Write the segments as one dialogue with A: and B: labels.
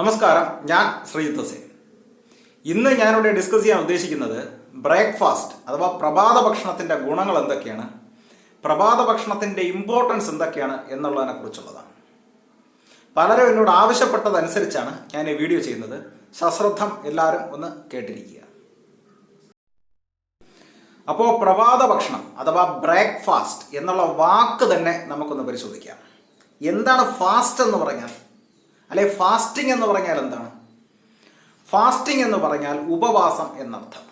A: നമസ്കാരം ഞാൻ ശ്രീജിത്ത് ഹുസൈൻ. ഇന്ന് ഞാനിവിടെ ഡിസ്കസ് ചെയ്യാൻ ഉദ്ദേശിക്കുന്നത് ബ്രേക്ക്ഫാസ്റ്റ് അഥവാ പ്രഭാത ഭക്ഷണത്തിന്റെ ഗുണങ്ങൾ എന്തൊക്കെയാണ് പ്രഭാത ഭക്ഷണത്തിന്റെ ഇമ്പോർട്ടൻസ് എന്തൊക്കെയാണ് എന്നുള്ളതിനെ കുറിച്ചുള്ളതാണ്. പലരും എന്നോട് ആവശ്യപ്പെട്ടതനുസരിച്ചാണ് ഞാൻ ഈ വീഡിയോ ചെയ്യുന്നത്. സശ്രദ്ധം എല്ലാവരും ഒന്ന് കേട്ടിരിക്കുക. അപ്പോൾ പ്രഭാത ഭക്ഷണം അഥവാ ബ്രേക്ക്ഫാസ്റ്റ് എന്നുള്ള വാക്ക് തന്നെ നമുക്കൊന്ന് പരിശോധിക്കാം. എന്താണ് ഫാസ്റ്റ് എന്ന് പറഞ്ഞാൽ? അല്ലെ ഫാസ്റ്റിംഗ് എന്ന് പറഞ്ഞാൽ എന്താണ്? ഫാസ്റ്റിംഗ് എന്ന് പറഞ്ഞാൽ ഉപവാസം എന്നർത്ഥം.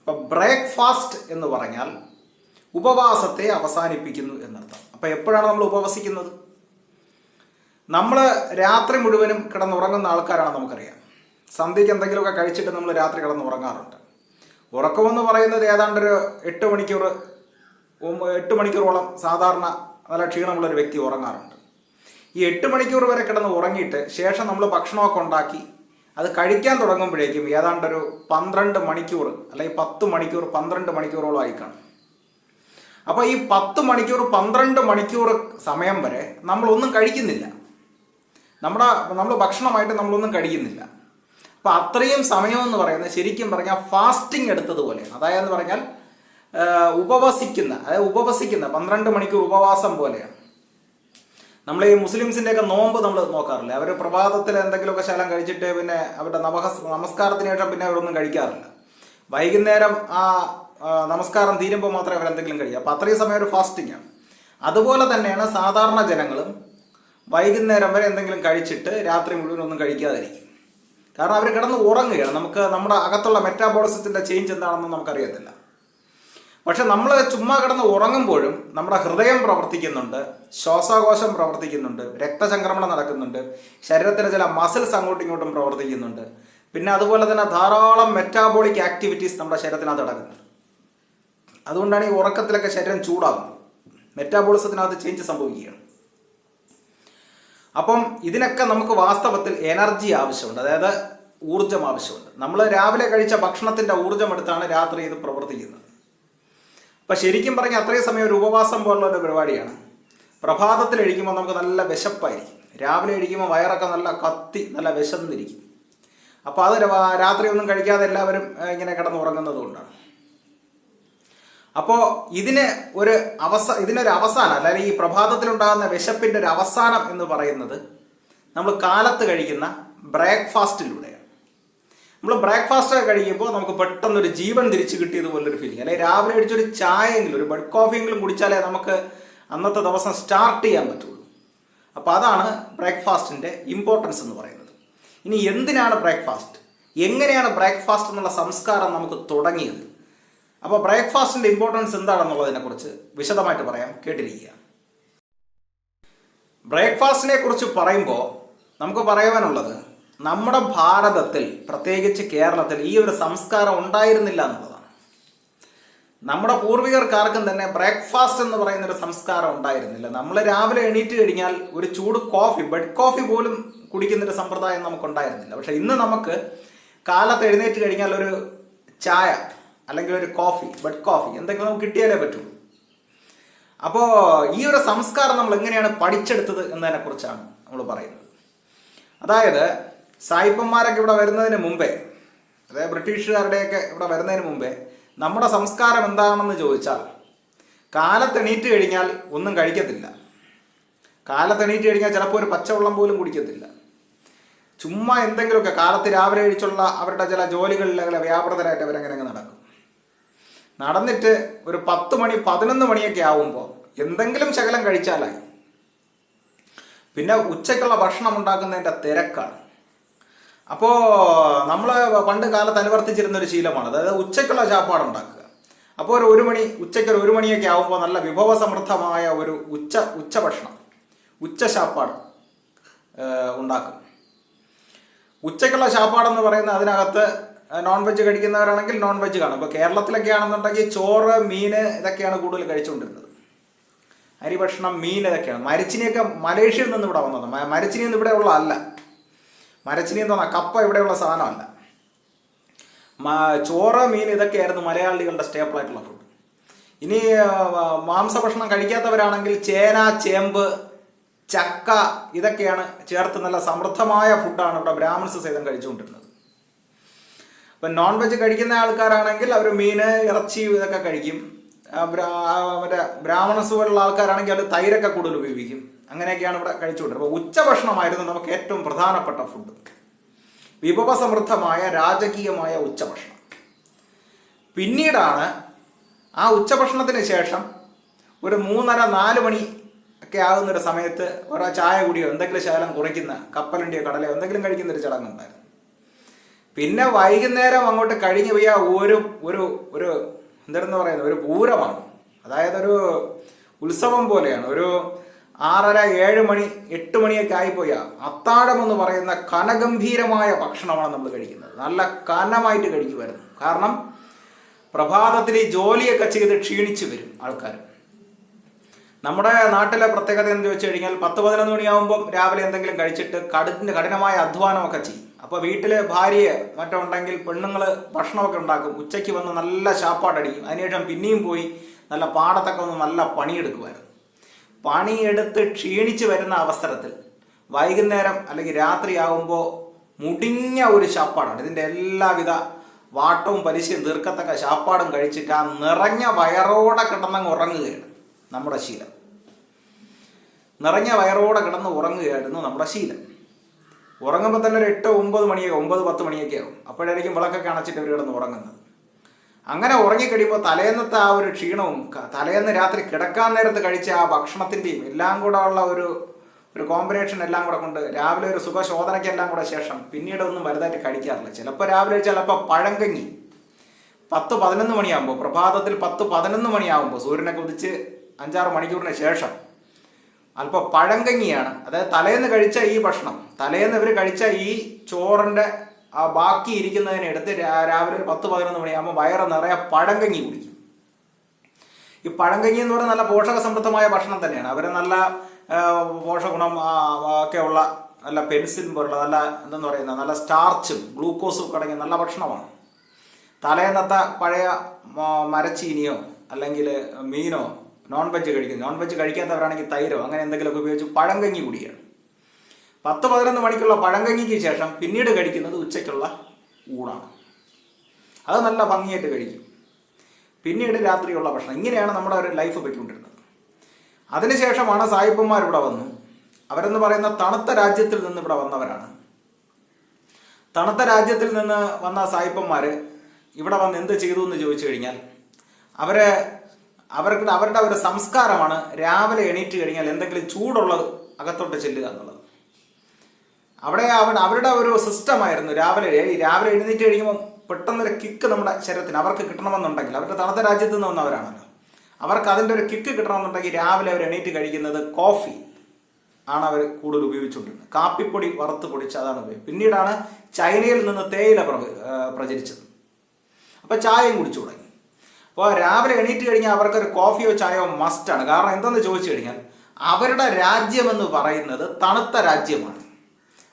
A: അപ്പം ബ്രേക്ക്ഫാസ്റ്റ് എന്ന് പറഞ്ഞാൽ ഉപവാസത്തെ അവസാനിപ്പിക്കുന്നു എന്നർത്ഥം. അപ്പം എപ്പോഴാണ് നമ്മൾ ഉപവസിക്കുന്നത്? നമ്മൾ രാത്രി മുഴുവനും കിടന്നുറങ്ങുന്ന ആൾക്കാരാണ് നമുക്കറിയാം. സന്ധ്യയ്ക്ക് എന്തെങ്കിലുമൊക്കെ കഴിച്ചിട്ട് നമ്മൾ രാത്രി കിടന്നുറങ്ങാറുണ്ട്. ഉറക്കമെന്ന് പറയുന്നത് ഏതാണ്ട് ഒരു എട്ട് മണിക്കൂർ എട്ട് മണിക്കൂറോളം സാധാരണ നല്ല ക്ഷീണമുള്ള ഒരു വ്യക്തി ഉറങ്ങാറുണ്ട്. ഈ എട്ട് മണിക്കൂർ വരെ കിടന്ന് ഉറങ്ങിയിട്ട് ശേഷം നമ്മൾ ഭക്ഷണമൊക്കെ ഉണ്ടാക്കി അത് കഴിക്കാൻ തുടങ്ങുമ്പോഴേക്കും ഏതാണ്ട് ഒരു പന്ത്രണ്ട് മണിക്കൂർ അല്ലെങ്കിൽ പത്ത് മണിക്കൂർ പന്ത്രണ്ട് മണിക്കൂറോളം ആയിക്കാണ് കാണും. അപ്പോൾ ഈ പത്ത് മണിക്കൂർ പന്ത്രണ്ട് മണിക്കൂർ സമയം വരെ നമ്മളൊന്നും കഴിക്കുന്നില്ല. നമ്മുടെ നമ്മൾ ഭക്ഷണമായിട്ട് നമ്മളൊന്നും കഴിക്കുന്നില്ല. അപ്പൊ അത്രയും സമയം എന്ന് പറയുന്നത് ശരിക്കും പറഞ്ഞാൽ ഫാസ്റ്റിംഗ് എടുത്തതുപോലെ അതായത് പറഞ്ഞാൽ ഉപവസിക്കുന്ന അതായത് ഉപവസിക്കുന്ന പന്ത്രണ്ട് മണിക്കൂർ ഉപവാസം പോലെയാണ്. നമ്മൾ ഈ മുസ്ലിംസിന്റെ ഒക്കെ നോമ്പ് നമ്മൾ നോക്കാറില്ല? അവർ പ്രഭാതത്തിൽ എന്തെങ്കിലുമൊക്കെ ശലം കഴിച്ചിട്ട് പിന്നെ അവരുടെ നമഹസ് നമസ്കാരത്തിന് ശേഷം പിന്നെ അവരൊന്നും കഴിക്കാറില്ല. വൈകുന്നേരം ആ നമസ്കാരം തീരുമ്പോൾ മാത്രമേ അവരെന്തെങ്കിലും കഴിക്കുക അപ്പം അത്രയും സമയം ഒരു ഫാസ്റ്റിംഗ് ആണ് അതുപോലെ തന്നെയാണ് സാധാരണ ജനങ്ങളും വൈകുന്നേരം വരെ എന്തെങ്കിലും കഴിച്ചിട്ട് രാത്രി മുഴുവൻ ഒന്നും കഴിക്കാതിരിക്കും. കാരണം അവർ കിടന്ന് ഉറങ്ങുകയാണ്. നമുക്ക് നമ്മുടെ അകത്തുള്ള മെറ്റാബോളിസത്തിന്റെ ചേഞ്ച് എന്താണെന്ന് നമുക്കറിയത്തില്ല. പക്ഷെ നമ്മൾ ചുമ്മാ കിടന്ന് ഉറങ്ങുമ്പോഴും നമ്മുടെ ഹൃദയം പ്രവർത്തിക്കുന്നുണ്ട് ശ്വാസകോശം പ്രവർത്തിക്കുന്നുണ്ട് രക്തചംക്രമണം നടക്കുന്നുണ്ട് ശരീരത്തിലെ ചില മസിൽസ് അങ്ങോട്ടും ഇങ്ങോട്ടും പ്രവർത്തിക്കുന്നുണ്ട്. പിന്നെ അതുപോലെ തന്നെ ധാരാളം മെറ്റാബോളിക് ആക്ടിവിറ്റീസ് നമ്മുടെ ശരീരത്തിനകത്ത് നടക്കുന്നുണ്ട്. അതുകൊണ്ടാണ് ഈ ഉറക്കത്തിലൊക്കെ ശരീരം ചൂടാകുന്നത്. മെറ്റാബോളിസത്തിനകത്ത് ചേഞ്ച് സംഭവിക്കുകയാണ്. അപ്പം ഇതിനൊക്കെ നമുക്ക് വാസ്തവത്തിൽ എനർജി ആവശ്യമുണ്ട് അതായത് ഊർജം ആവശ്യമുണ്ട്. നമ്മൾ രാവിലെ കഴിച്ച ഭക്ഷണത്തിന്റെ ഊർജം എടുത്താണ് രാത്രി ഇത് പ്രവർത്തിക്കുന്നത്. അപ്പൊ ശരിക്കും പറഞ്ഞാൽ അത്രയും സമയം ഒരു ഉപവാസം പോലുള്ള ഒരു പരിപാടിയാണ്. പ്രഭാതത്തിൽ എഴുതിക്കുമ്പോൾ നമുക്ക് നല്ല വിശപ്പായിരിക്കും. രാവിലെ എഴുതിക്കുമ്പോൾ വയറൊക്കെ നല്ല കത്തി നല്ല വിശന്നിരിക്കും. അപ്പോൾ അത് രാത്രി ഒന്നും കഴിക്കാതെ എല്ലാവരും ഇങ്ങനെ കിടന്ന് ഉറങ്ങുന്നത് കൊണ്ടാണ്. അപ്പോൾ ഇതിന് ഒരു അവസ ഇതിനൊരു അവസാനം അല്ലെങ്കിൽ ഈ പ്രഭാതത്തിലുണ്ടാകുന്ന വിശപ്പിന്റെ ഒരു അവസാനം എന്ന് പറയുന്നത് നമ്മൾ കാലത്ത് കഴിക്കുന്ന ബ്രേക്ക്ഫാസ്റ്റിലൂടെയാണ് നമ്മൾ ബ്രേക്ക്ഫാസ്റ്റ് ഒക്കെ കഴിക്കുമ്പോൾ നമുക്ക് പെട്ടെന്ന് ഒരു ജീവൻ തിരിച്ചു കിട്ടിയതുപോലൊരു ഫീലിംഗ് അല്ലെങ്കിൽ രാവിലെ അടിച്ചൊരു ചായയെങ്കിലും ഒരു ബഡ് കോഫിയെങ്കിലും കുടിച്ചാലേ നമുക്ക് അന്നത്തെ ദിവസം സ്റ്റാർട്ട് ചെയ്യാൻ പറ്റുള്ളൂ. അപ്പോൾ അതാണ് ബ്രേക്ക്ഫാസ്റ്റിന്റെ ഇമ്പോർട്ടൻസ് എന്ന് പറയുന്നത്. ഇനി എന്തിനാണ് ബ്രേക്ക്ഫാസ്റ്റ് എങ്ങനെയാണ് ബ്രേക്ക്ഫാസ്റ്റ് എന്നുള്ള സംസ്കാരം നമുക്ക് തുടങ്ങിയത്? അപ്പോൾ ബ്രേക്ക്ഫാസ്റ്റിന്റെ ഇമ്പോർട്ടൻസ് എന്താണെന്നുള്ളതിനെക്കുറിച്ച് വിശദമായിട്ട് പറയാം കേട്ടിരിക്കുക. ബ്രേക്ക്ഫാസ്റ്റിനെ കുറിച്ച് പറയുമ്പോൾ നമുക്ക് പറയുവാനുള്ളത് നമ്മുടെ ഭാരതത്തിൽ പ്രത്യേകിച്ച് കേരളത്തിൽ ഈ ഒരു സംസ്കാരം ഉണ്ടായിരുന്നില്ല എന്നുള്ളതാണ്. നമ്മുടെ പൂർവികർക്കാർക്കും തന്നെ ബ്രേക്ക്ഫാസ്റ്റ് എന്ന് പറയുന്ന ഒരു സംസ്കാരം ഉണ്ടായിരുന്നില്ല. നമ്മൾ രാവിലെ എണീറ്റ് കഴിഞ്ഞാൽ ഒരു ചൂട് കോഫി ബെഡ് കോഫി പോലും കുടിക്കുന്നൊരു സമ്പ്രദായം നമുക്കുണ്ടായിരുന്നില്ല. പക്ഷെ ഇന്ന് നമുക്ക് കാലത്ത് എഴുന്നേറ്റ് കഴിഞ്ഞാൽ ഒരു ചായ അല്ലെങ്കിൽ ഒരു കോഫി ബെഡ് കോഫി എന്തെങ്കിലും നമുക്ക് കിട്ടിയാലേ പറ്റുള്ളൂ. അപ്പോൾ ഈ ഒരു സംസ്കാരം നമ്മൾ എങ്ങനെയാണ് പഠിച്ചെടുത്തത് എന്നതിനെ കുറിച്ചാണ് നമ്മൾ പറയുന്നത്. അതായത് സായിപ്പന്മാരൊക്കെ ഇവിടെ വരുന്നതിന് മുമ്പേ അതായത് ബ്രിട്ടീഷുകാരുടെയൊക്കെ ഇവിടെ വരുന്നതിന് മുമ്പേ നമ്മുടെ സംസ്കാരം എന്താണെന്ന് ചോദിച്ചാൽ കാലത്തെണീറ്റ് കഴിഞ്ഞാൽ ഒന്നും കഴിക്കത്തില്ല. കാലത്തെണീറ്റ് കഴിഞ്ഞാൽ ചിലപ്പോൾ ഒരു പച്ചവെള്ളം പോലും കുടിക്കത്തില്ല. ചുമ്മാ എന്തെങ്കിലുമൊക്കെ കാലത്ത് രാവിലെ കഴിച്ചുള്ള അവരുടെ ചില ജോലികളിൽ അല്ലെങ്കിൽ വ്യാപൃതരായിട്ട് അവരങ്ങനെ നടക്കും. നടന്നിട്ട് ഒരു പത്ത് മണി പതിനൊന്ന് മണിയൊക്കെ ആവുമ്പോൾ എന്തെങ്കിലും ശകലം കഴിച്ചാലായി. പിന്നെ ഉച്ചയ്ക്കുള്ള ഭക്ഷണം ഉണ്ടാക്കുന്നതിന്റെ തിരക്കാണ്. അപ്പോൾ നമ്മൾ പണ്ട് കാലത്ത് അനുവർത്തിച്ചിരുന്ന ഒരു ശീലമാണ്. അതായത് ഉച്ചയ്ക്കുള്ള ചാപ്പാട് ഉണ്ടാക്കുക. അപ്പോൾ ഒരു ഒരു മണി ഉച്ചയ്ക്ക് ഒരു മണിയൊക്കെ ആകുമ്പോൾ നല്ല വിഭവസമൃദ്ധമായ ഒരു ഉച്ച ഉച്ച ഭക്ഷണം ഉച്ച ചാപ്പാട് ഉണ്ടാക്കും. ഉച്ചയ്ക്കുള്ള ചാപ്പാടെന്ന് പറയുന്ന അതിനകത്ത് നോൺ വെജ് കഴിക്കുന്നവരാണെങ്കിൽ നോൺ വെജ് കാണും. ഇപ്പോൾ കേരളത്തിലൊക്കെ ആണെന്നുണ്ടെങ്കിൽ ചോറ് മീന് ഇതൊക്കെയാണ് കൂടുതൽ കഴിച്ചുകൊണ്ടിരുന്നത്. അരി ഭക്ഷണം മീൻ ഇതൊക്കെയാണ്. മരച്ചിനിയൊക്കെ മലേഷ്യയിൽ നിന്ന് ഇവിടെ വന്നത് മരച്ചിനി ഒന്നും ഇവിടെ ഉള്ള അല്ല. മരച്ചിനി എന്ന് പറഞ്ഞാൽ കപ്പ ഇവിടെയുള്ള സാധനമല്ല. ചോറ മീൻ ഇതൊക്കെയായിരുന്നു മലയാളികളുടെ സ്റ്റേപ്പിൾ ആയിട്ടുള്ള ഫുഡ് ഇനി മാംസഭക്ഷണം കഴിക്കാത്തവരാണെങ്കിൽ ചേന ചേമ്പ് ചക്ക ഇതൊക്കെയാണ് ചേർത്ത് നല്ല സമൃദ്ധമായ ഫുഡാണ് ഇവിടെ ബ്രാഹ്മിൺസ് സഹിതം കഴിച്ചുകൊണ്ടിരുന്നത്. അപ്പം നോൺ വെജ് കഴിക്കുന്ന ആൾക്കാരാണെങ്കിൽ അവർ മീൻ ഇറച്ചി ഇതൊക്കെ കഴിക്കും. മറ്റേ ബ്രാഹ്മണ സുഖമുള്ള ആൾക്കാരാണെങ്കിൽ അത് തൈരൊക്കെ കൂടുതൽ ഉപയോഗിക്കും. അങ്ങനെയൊക്കെയാണ് ഇവിടെ കഴിച്ചുകൊണ്ടിരുന്നത്. അപ്പോൾ ഉച്ചഭക്ഷണമായിരുന്നു നമുക്ക് ഏറ്റവും പ്രധാനപ്പെട്ട ഫുഡ് വിഭവസമൃദ്ധമായ രാജകീയമായ ഉച്ചഭക്ഷണം. പിന്നീടാണ് ആ ഉച്ചഭക്ഷണത്തിന് ശേഷം ഒരു മൂന്നര നാല് മണി ഒക്കെ ആകുന്ന ഒരു സമയത്ത് ഓരോ ചായ കുടിയോ എന്തെങ്കിലും ശകലം കുറയ്ക്കുന്ന കപ്പലണ്ടിയോ കടലയോ എന്തെങ്കിലും കഴിക്കുന്ന ഒരു ചടങ്ങുണ്ടായിരുന്നു. പിന്നെ വൈകുന്നേരം അങ്ങോട്ട് കഴിഞ്ഞു പോയ ഒരു ഒരു ഒരു എന്തായിരുന്നു പറയുന്നത്? ഒരു പൂരമാണ്. അതായത് ഒരു ഉത്സവം പോലെയാണ്. ഒരു ആറര ഏഴ് മണി എട്ട് മണിയൊക്കെ ആയിപ്പോയ അത്താഴം എന്ന് പറയുന്ന കനഗംഭീരമായ ഭക്ഷണമാണ് നമ്മൾ കഴിക്കുന്നത്. നല്ല കനമായിട്ട് കഴിക്കുമായിരുന്നു. കാരണം പ്രഭാതത്തിൽ ജോലിയൊക്കെ ചെയ്ത് ക്ഷീണിച്ചു വരും ആൾക്കാർ നമ്മുടെ നാട്ടിലെ പ്രത്യേകത എന്ന് ചോദിച്ചു കഴിഞ്ഞാൽ പത്ത് പതിനൊന്ന് മണിയാകുമ്പം രാവിലെ എന്തെങ്കിലും കഴിച്ചിട്ട് കഠിന കഠിനമായ അധ്വാനമൊക്കെ ചെയ്യും. അപ്പോൾ വീട്ടിലെ ഭാര്യയെ മറ്റോ ഉണ്ടെങ്കിൽ പെണ്ണുങ്ങൾ ഭക്ഷണമൊക്കെ ഉണ്ടാക്കും. ഉച്ചയ്ക്ക് വന്ന് നല്ല ശാപ്പാടടിക്കും. അതിനുശേഷം പിന്നെയും പോയി നല്ല പാടത്തൊക്കെ വന്ന് നല്ല പണിയെടുക്കുമായിരുന്നു. പണിയെടുത്ത് ക്ഷീണിച്ച് വരുന്ന അവസരത്തിൽ വൈകുന്നേരം അല്ലെങ്കിൽ രാത്രിയാകുമ്പോൾ മുടിഞ്ഞ ഒരു ശാപ്പാടാണ്. ഇതിന്റെ എല്ലാവിധ വാട്ടവും പലിശയും ദീർഘത്തക്ക ശാപ്പാടും കഴിച്ചിട്ട് ആ നിറഞ്ഞ വയറോടെ കിടന്നങ്ങ് ഉറങ്ങുകയാണ് നമ്മുടെ ശീലം. നിറഞ്ഞ വയറോടെ കിടന്ന് ഉറങ്ങുകയായിരുന്നു നമ്മുടെ ശീലം. ഉറങ്ങുമ്പോൾ തന്നെ ഒരു എട്ട് ഒമ്പത് മണിയൊക്കെ ഒമ്പത് പത്ത് മണിയൊക്കെ ആകും അപ്പോഴായിരിക്കും വിളക്കൊക്കെ അണച്ചിട്ട് കിടന്ന് ഉറങ്ങുന്നത്. അങ്ങനെ ഉറങ്ങിക്കഴിയുമ്പോൾ തലേന്നത്തെ ആ ഒരു ക്ഷീണവും തലേന്ന് രാത്രി കിടക്കാൻ നേരത്ത് കഴിച്ച ആ ഭക്ഷണത്തിന്റെയും എല്ലാം കൂടെ ഉള്ള ഒരു ഒരു കോമ്പിനേഷൻ എല്ലാം കൂടെ കൊണ്ട് രാവിലെ ഒരു സുഖശോധനയ്ക്ക് എല്ലാം കൂടെ ശേഷം പിന്നീട് ഒന്നും വലുതായിട്ട് കഴിക്കാറില്ല. ചിലപ്പോൾ രാവിലെ ചിലപ്പോൾ പഴങ്കഞ്ഞി. പത്ത് പതിനൊന്ന് മണിയാകുമ്പോൾ പ്രഭാതത്തിൽ പത്ത് പതിനൊന്ന് മണിയാകുമ്പോൾ സൂര്യനെ ഉദിച്ച് അഞ്ചാറ് മണിക്കൂറിന് ശേഷം അല്പം പഴങ്കഞ്ഞിയാണ്. അതായത് തലേന്ന് കഴിച്ച ഈ ഭക്ഷണം തലേന്ന് ഇവർ കഴിച്ച ഈ ചോറിന്റെ ആ ബാക്കി ഇരിക്കുന്നതിനെ എടുത്ത് രാവിലെ ഒരു പത്ത് പതിനൊന്ന് മണിയാകുമ്പോൾ വയറ് നിറയെ പഴങ്കഞ്ഞി കുടിക്കും. ഈ പഴങ്കഞ്ഞി എന്ന് പറയുന്നത് നല്ല പോഷക സമൃദ്ധമായ ഭക്ഷണം തന്നെയാണ്. അവർ നല്ല പോഷകഗുണം ഒക്കെ ഉള്ള നല്ല പെൻസിൽ പോലുള്ള നല്ല എന്തെന്ന് പറയുന്ന നല്ല സ്റ്റാർച്ചും ഗ്ലൂക്കോസും ഒക്കെ അടങ്ങിയ നല്ല ഭക്ഷണമാണ്. തലേന്നത്തെ പഴയ മരച്ചീനിയോ അല്ലെങ്കിൽ മീനോ നോൺ വെജ് കഴിക്കും. നോൺ വെജ് കഴിക്കാത്തവരാണെങ്കിൽ തൈരോ അങ്ങനെ എന്തെങ്കിലുമൊക്കെ ഉപയോഗിച്ച് പഴങ്കഞ്ഞി കുടിയാണ് പത്ത് പതിനൊന്ന് മണിക്കുള്ള പഴങ്കഞ്ഞിക്ക് ശേഷം പിന്നീട് കഴിക്കുന്നത് ഉച്ചയ്ക്കുള്ള ഊണാണ്. അത് നല്ല ഭംഗിയായിട്ട് കഴിക്കും. പിന്നീട് രാത്രിയുള്ള ഭക്ഷണം. ഇങ്ങനെയാണ് നമ്മുടെ ഒരു ലൈഫ് പോയിക്കൊണ്ടിരുന്നത്. അതിനുശേഷമാണ് സായിപ്പന്മാർ ഇവിടെ വന്നു. അവരെന്ന് പറയുന്ന തണുത്ത രാജ്യത്തിൽ നിന്ന് ഇവിടെ വന്നവരാണ്. തണുത്ത രാജ്യത്തിൽ നിന്ന് വന്ന സായിപ്പന്മാർ ഇവിടെ വന്ന് എന്ത് ചെയ്തു എന്ന് ചോദിച്ചു കഴിഞ്ഞാൽ അവരെ അവർക്ക് അവരുടെ ഒരു സംസ്കാരമാണ് രാവിലെ എണീറ്റ് കഴിഞ്ഞാൽ എന്തെങ്കിലും ചൂടുള്ളത് അകത്തോട്ട് ചെല്ലുക എന്നുള്ളത്. അവിടെ അവിടെ അവരുടെ ഒരു സിസ്റ്റമായിരുന്നു രാവിലെ രാവിലെ എഴുന്നേറ്റ് കഴിയുമ്പോൾ പെട്ടെന്നൊരു കിക്ക് നമ്മുടെ ശരീരത്തിന് അവർക്ക് കിട്ടണമെന്നുണ്ടെങ്കിൽ അവരുടെ തണുത്ത രാജ്യത്ത് നിന്ന് വന്നവരാണല്ലോ. അവർക്ക് അതിന്റെ ഒരു കിക്ക് കിട്ടണമെന്നുണ്ടെങ്കിൽ രാവിലെ അവർ എണീറ്റ് കഴിക്കുന്നത് കോഫി ആണ് അവർ കൂടുതൽ ഉപയോഗിച്ചുകൊണ്ടിരുന്നത്. കാപ്പിപ്പൊടി വറുത്ത് പൊടിച്ച് അതാണ് ഉപയോഗിക്കുന്നത് പിന്നീടാണ് ചൈനയിൽ നിന്ന് തേയില പ്ര- പ്രചരിച്ചത്. അപ്പോൾ ചായയും കുടിച്ചു തുടങ്ങി. അപ്പോൾ രാവിലെ എണീറ്റ് കഴിഞ്ഞാൽ അവർക്കൊരു കോഫിയോ ചായയോ മസ്റ്റാണ് കാരണം എന്തെന്ന് ചോദിച്ചു കഴിഞ്ഞാൽ അവരുടെ രാജ്യമെന്ന് പറയുന്നത് തണുത്ത രാജ്യമാണ്.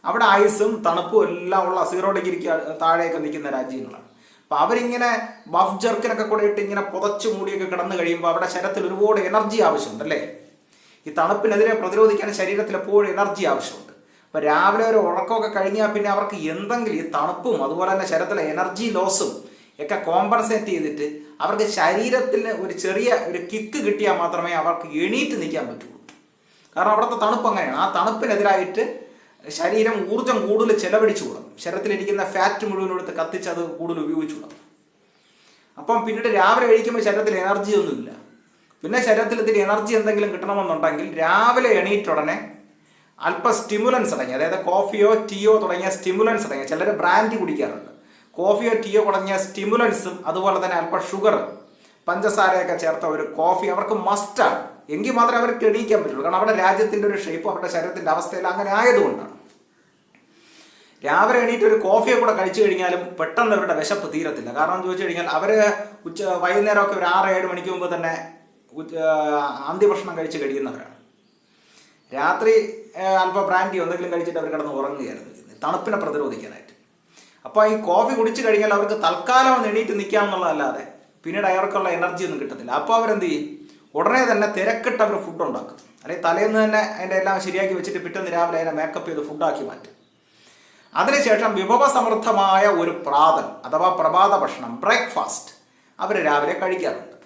A: അവിടെ ഐസും തണുപ്പും എല്ലാം ഉള്ള സീറോ ഡിഗ്രിക്ക് താഴെയൊക്കെ നിൽക്കുന്ന രാജ്യങ്ങളാണ്. അപ്പൊ അവരിങ്ങനെ ബഫ് ജർക്കിനൊക്കെ കൂടെ ഇട്ട് ഇങ്ങനെ പുതച്ചു മൂടിയൊക്കെ കിടന്നു കഴിയുമ്പോൾ അവിടെ ശരീരത്തിൽ ഒരുപാട് എനർജി ആവശ്യമുണ്ട് അല്ലേ? ഈ തണുപ്പിനെതിരെ പ്രതിരോധിക്കാൻ ശരീരത്തിൽ എപ്പോഴും എനർജി ആവശ്യമുണ്ട്. അപ്പൊ രാവിലെ ഒരു ഉറക്കമൊക്കെ കഴിഞ്ഞാൽ പിന്നെ അവർക്ക് എന്തെങ്കിലും ഈ തണുപ്പും അതുപോലെ തന്നെ ശരീരത്തിലെ എനർജി ലോസും ഒക്കെ കോമ്പൻസേറ്റ് ചെയ്തിട്ട് അവർക്ക് ശരീരത്തിന് ഒരു ചെറിയ ഒരു കിക്ക് കിട്ടിയാൽ മാത്രമേ അവർക്ക് എണീറ്റ് നിൽക്കാൻ പറ്റുള്ളൂ. കാരണം അവിടുത്തെ തണുപ്പ് അങ്ങനെയാണ്. ആ തണുപ്പിനെതിരായിട്ട് ശരീരം ഊർജം കൂടുതൽ ചെലവഴിച്ചു തുടങ്ങും ശരീരത്തിലിരിക്കുന്ന ഫാറ്റ് മുഴുവൻ എടുത്ത് കത്തിച്ച് അത് കൂടുതൽ ഉപയോഗിച്ചു തുടങ്ങും അപ്പം പിന്നീട് രാവിലെ കഴിക്കുമ്പോൾ ശരീരത്തിൽ എനർജി ഒന്നുമില്ല പിന്നെ ശരീരത്തിൽ ഇതിൽ എനർജി എന്തെങ്കിലും കിട്ടണമെന്നുണ്ടെങ്കിൽ രാവിലെ എണീറ്റുടനെ അല്പം സ്റ്റിമുലൻസ് അടങ്ങി അതായത് കോഫിയോ ടീയോ തുടങ്ങിയ സ്റ്റിമുലൻസ് അടങ്ങിയ ചിലർ ബ്രാൻഡി കുടിക്കാറുണ്ട്. കോഫിയോ ടീയോ തുടങ്ങിയ സ്റ്റിമുലൻസും അതുപോലെ തന്നെ അല്പം ഷുഗർ പഞ്ചസാരയൊക്കെ ചേർത്ത ഒരു കോഫി അവർക്ക് മസ്റ്റാണ് എങ്കിൽ മാത്രമേ അവർക്ക് എണീക്കാൻ പറ്റുള്ളൂ. കാരണം അവരുടെ രാജ്യത്തിന്റെ ഒരു ഷേപ്പ് അവരുടെ ശരീരത്തിന്റെ അവസ്ഥയിൽ അങ്ങനെ ആയതുകൊണ്ടാണ്. രാവിലെ എണീറ്റ് ഒരു കോഫിയെ കൂടെ കഴിച്ചു കഴിഞ്ഞാലും പെട്ടെന്ന് അവരുടെ വിശപ്പ് തീരത്തില്ല. കാരണം എന്ന് ചോദിച്ചു കഴിഞ്ഞാൽ അവർ ഉച്ച വൈകുന്നേരമൊക്കെ ഒരു ആറ് ഏഴ് മണിക്ക് മുമ്പ് തന്നെ അന്ത്യഭക്ഷണം കഴിച്ച് കഴിയുന്നവരാണ്. രാത്രി അല്പം ബ്രാൻഡി എന്തെങ്കിലും കഴിച്ചിട്ട് അവർ കിടന്ന് ഉറങ്ങുകയായിരുന്നു. തണുപ്പിനെ പ്രതിരോധിക്കാനായിട്ട്. അപ്പോൾ ഈ കോഫി കുടിച്ചു കഴിഞ്ഞാൽ അവർക്ക് തൽക്കാലം ഒന്ന് എണീറ്റ് നിൽക്കാമെന്നുള്ളതല്ലാതെ പിന്നീട് അയാൾക്കുള്ള എനർജി ഒന്നും കിട്ടത്തില്ല. അപ്പോൾ അവരെന്ത് ചെയ്യും? ഉടനെ തന്നെ തിരക്കിട്ട് അവർ ഫുഡ് ഉണ്ടാക്കും. അല്ലെങ്കിൽ തലേന്ന് തന്നെ അതിന്റെ എല്ലാം ശരിയാക്കി വെച്ചിട്ട് പിറ്റേന്ന് രാവിലെ അതിനെ മേക്കപ്പ് ചെയ്ത് ഫുഡാക്കി മാറ്റും. അതിനുശേഷം വിഭവസമൃദ്ധമായ ഒരു പ്രാതൽ അഥവാ പ്രഭാത ഭക്ഷണം ബ്രേക്ക്ഫാസ്റ്റ് അവർ രാവിലെ കഴിക്കാറുണ്ട്.